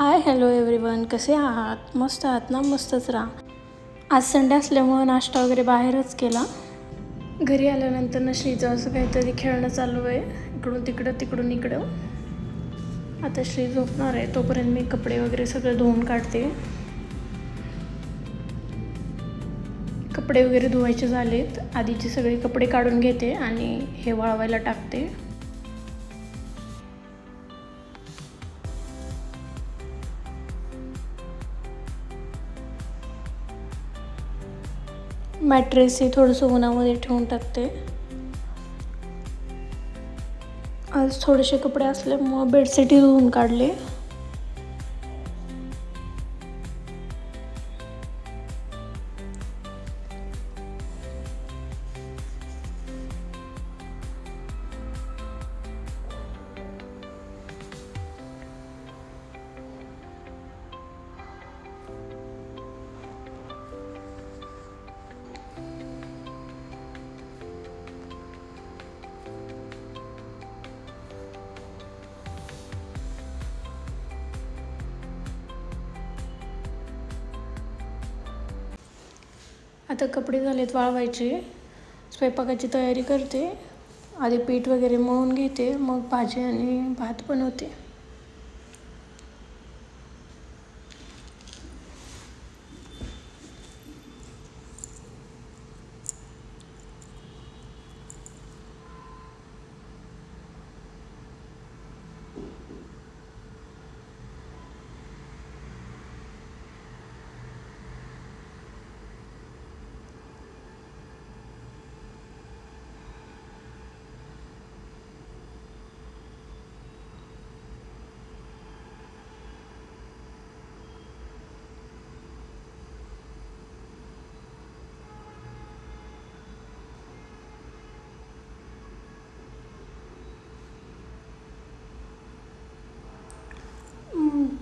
Hi hello everyone कसे आहात? मस्त आहात ना? मस्तच राहा. आज संडे असल्यामुळं नाश्ता वगैरे बाहेरच केला. घरी आल्यानंतर ना श्रीचं असं काहीतरी खेळणं चालू आहे. इकडून तिकडं तिकडून इकडं. आता श्री झोपणार आहे. तोपर्यंत मी कपडे वगैरे सगळं धुवून काढते. कपडे वगैरे धुवायचे झालेत. आधीचे सगळे कपडे काढून घेते आणि हे वाळवायला टाकते. मॅट्रेस हे थोडंसं उन्हामध्ये ठेवून टाकते. आज थोडेसे कपडे असल्यामुळं बेडशीटही धुवून काढले. आता कपडे झालेत वाळवायचे. स्वयंपाकाची तयारी करते. आधी पीठ वगैरे मळून घेते. मग भाजी आणि भात बनवते.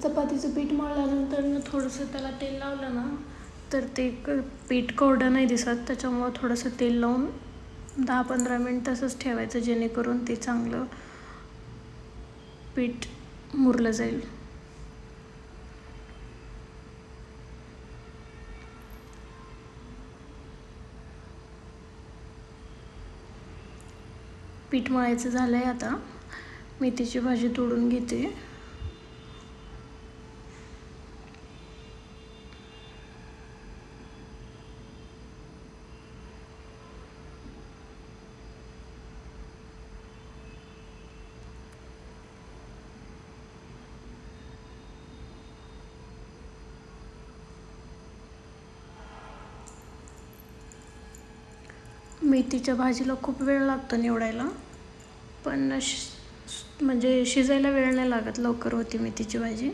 चपातीचं पीठ मळल्यानंतर ना थोडंसं त्याला तेल लावलं ना तर ते क पीठ कोरडं नाही दिसत त्याच्यामुळं थोडंसं तेल लावून दहा पंधरा मिनिट तसंच ठेवायचं जेणेकरून ते चांगलं पीठ मुरलं जाईल. पीठ मळायचं झालं आहे आता. मेथीची भाजी तोडून घेते. मेथीच्या भाजीला खूप वेळ लागतो निवडायला. पण श म्हणजे शिजायला वेळ नाही लागत लवकर होती मेथीची भाजी.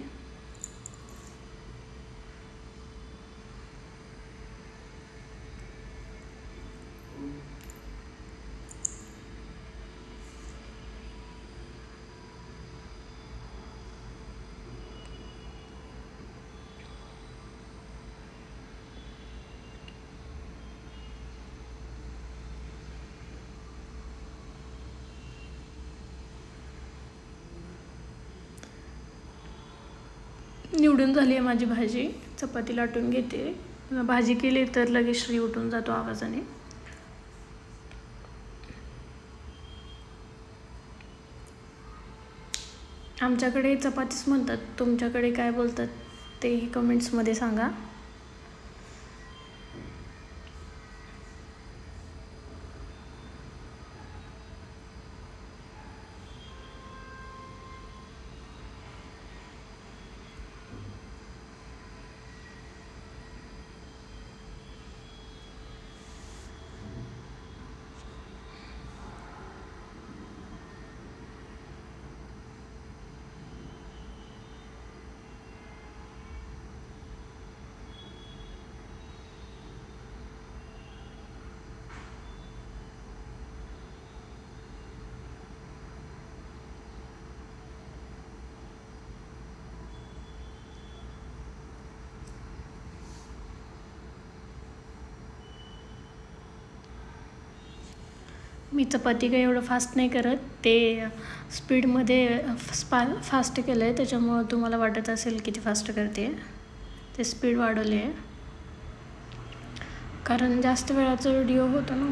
निवडून झाली आहे माझी भाजी. चपाती लाटून घेते. भाजी केली तर लगेच श्री उठून जातो आवाजाने. आमच्याकडे चपातीच म्हणतात. तुमच्याकडे काय बोलतात तेही कमेंट्समध्ये सांगा. मी चपाती काही एवढं फास्ट नाही करत. ते स्पीडमध्ये स्पा फास्ट केलं आहे त्याच्यामुळं तुम्हाला वाटत असेल किती फास्ट करते. ते स्पीड वाढवली आहे कारण जास्त वेळाचा व्हिडिओ होतो ना.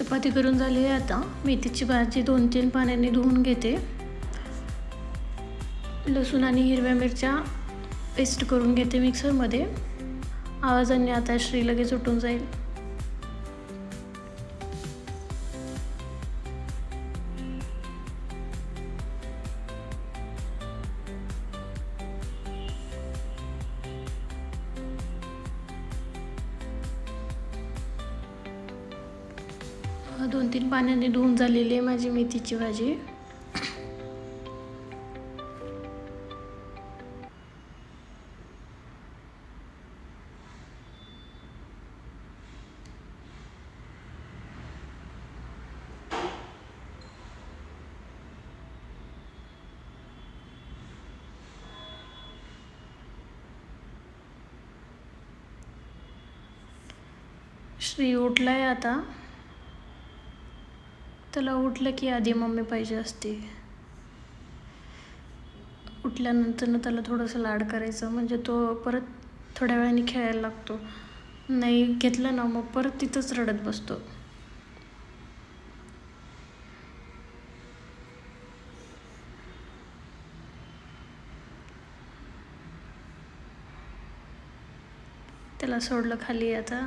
चपाती करून झाली आहे आता. मेथीची भाजी दोन तीन पाण्याने धुवून घेते. लसूण आणि हिरव्या मिरच्या पेस्ट करून घेते मिक्सरमध्ये आवाजाने आता श्री लगेच उठून जाईल. दोन तीन पाण्याने धुवून झालेली आहे माझी मेथीची भाजी. श्री उठला आहे आता. त्याला उठलं की आधी मम्मी पाहिजे असते. उठल्यानंतरनं त्याला थोडंसं लाड करायचं म्हणजे तो परत थोड्या वेळाने खेळायला लागतो. नाही घेतलं ना मग परत तिथंच रडत बसतो. त्याला सोडलं खाली आता.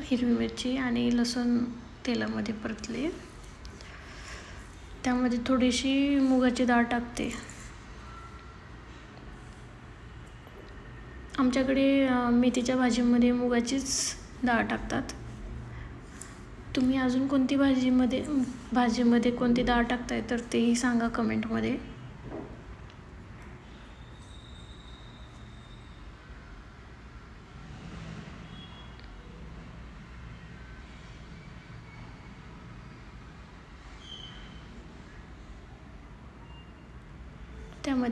हिरवी मिरची आणि लसूण तेलामध्ये परतले. त्यामध्ये थोडीशी मुगाची डाळ टाकते. आमच्याकडे मेथीच्या भाजीमध्ये मुगाचीच डाळ टाकतात. तुम्ही अजून कोणती भाजीमध्ये भाजीमध्ये कोणती डाळ टाकताय तर तेही सांगा कमेंटमध्ये.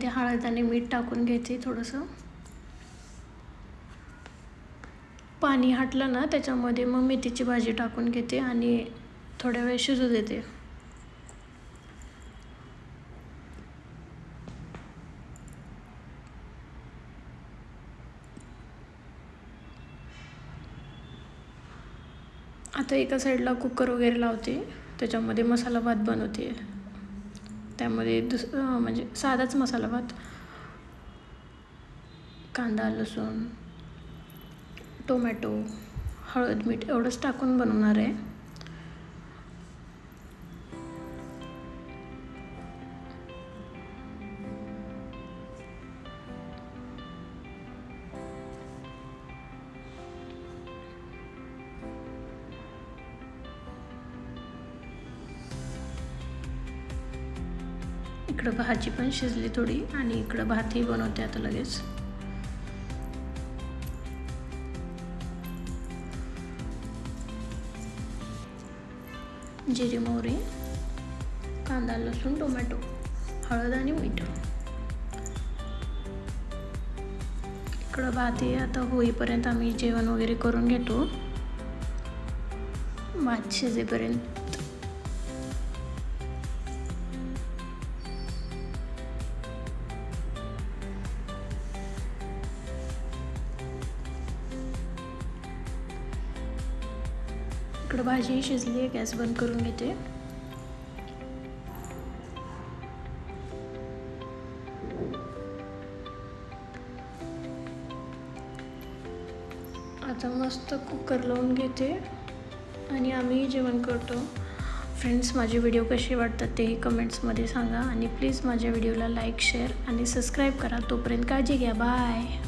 त्यामध्ये हळद आणि मीठ टाकून घ्यायचे थोडंसं. पाणी हटलं ना त्याच्यामध्ये मग मेथीची भाजी टाकून घेते आणि थोड्या वेळ शिजू देते. आता एका साईडला कुकर वगैरे लावते. त्याच्यामध्ये मसाला भात बनवते. त्यामध्ये दुस म्हणजे साधाच मसाला भात कांदा लसूण टोमॅटो हळद मीठ एवढंच टाकून बनवणार आहे. इकडं भाजी पण शिजली थोडी आणि इकडं भातही बनवते आता लगेच. जिरी मोहरी कांदा लसूण टोमॅटो हळद आणि मीठ. इकडं भातही आता होईपर्यंत आम्ही जेवण वगैरे करून घेतो. भात शिजेपर्यंत. इकडं भाजी शिजली आहे गॅस बंद करून घेते. आता मस्त कुकर लावून घेते आणि आम्ही जेवण करतो. फ्रेंड्स माझे व्हिडिओ कसे वाटतात तेही कमेंट्समध्ये सांगा आणि प्लीज माझ्या व्हिडिओला लाईक शेअर आणि सबस्क्राईब करा. तोपर्यंत काळजी घ्या. बाय